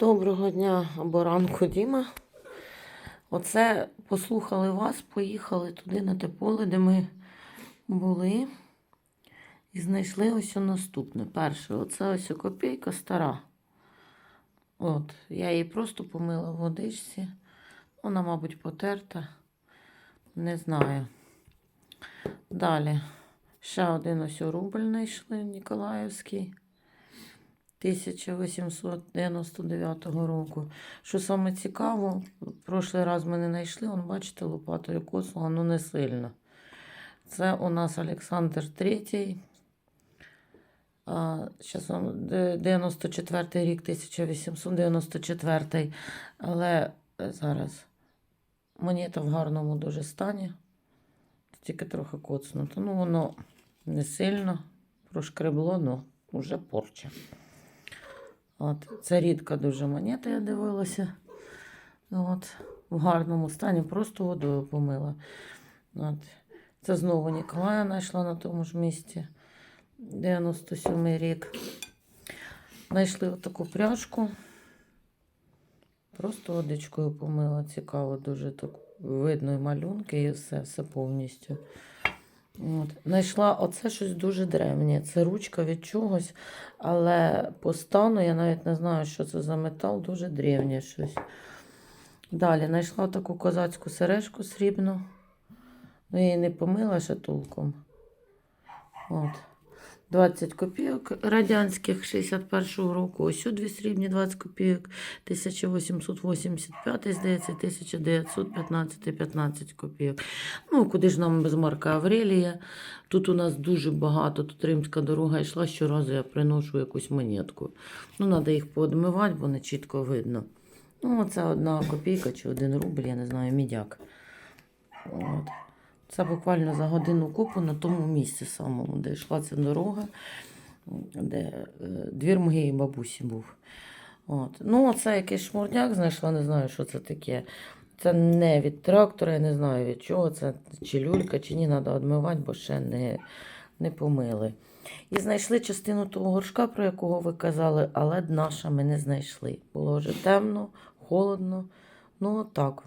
Доброго дня або ранку, Діма. Оце послухали вас, поїхали туди на те поле, де ми були. І знайшли ось наступне. Перше, оце ось копійка стара. От, я її просто помила в водичці. Вона, мабуть, потерта. Не знаю. Далі. Ще один ось рубль знайшли Ніколаївський. 1899 року. Що саме цікаво, прошлий раз ми не знайшли, он, бачите, лопатою коснула, ну не сильно. Це у нас Олександр III. А, Зараз вам де- 94 рік, 1894. Але е, зараз монета в гарному дуже стані. Тільки трохи коцнуто. Ну, воно не сильно прошкребло, ну вже порча. От, це рідка дуже монета, я дивилася. От, в гарному стані, просто водою помила. От. Це знову Ніколая знайшла на тому ж місці. 97 рік. Знайшли отаку пряжку. Просто водичкою помила. Цікаво, дуже так видно і малюнки, і все, все повністю. От. Знайшла оце щось дуже древнє. Це ручка від чогось, але по стану я навіть не знаю, що це за метал, дуже древнє щось. Далі знайшла таку козацьку сережку срібну. Ну, я її не помила ще толком. От. 20 копійок радянських 61-го року. Ось дві срібні 20 копійок. 1885, здається, 1915 15 копійок. Ну, куди ж нам без Марка Аврелія? Тут у нас дуже багато, тут римська дорога йшла, щоразу я приношу якусь монетку. Ну, треба їх поодмивати, бо не чітко видно. Ну, це одна копійка чи один рубль, я не знаю, мідяк. От. Це буквально за годину купу на тому місці самому, де йшла ця дорога, де е, двір моєї бабусі був. От. Ну, це якийсь шмурняк знайшла, не знаю, що це таке. Це не від трактора, я не знаю від чого. Це чи люлька, чи ні, треба відмивати, бо ще не, не помили. І знайшли частину того горшка, про якого ви казали, але дна ми не знайшли. Було вже темно, холодно. Ну, отак.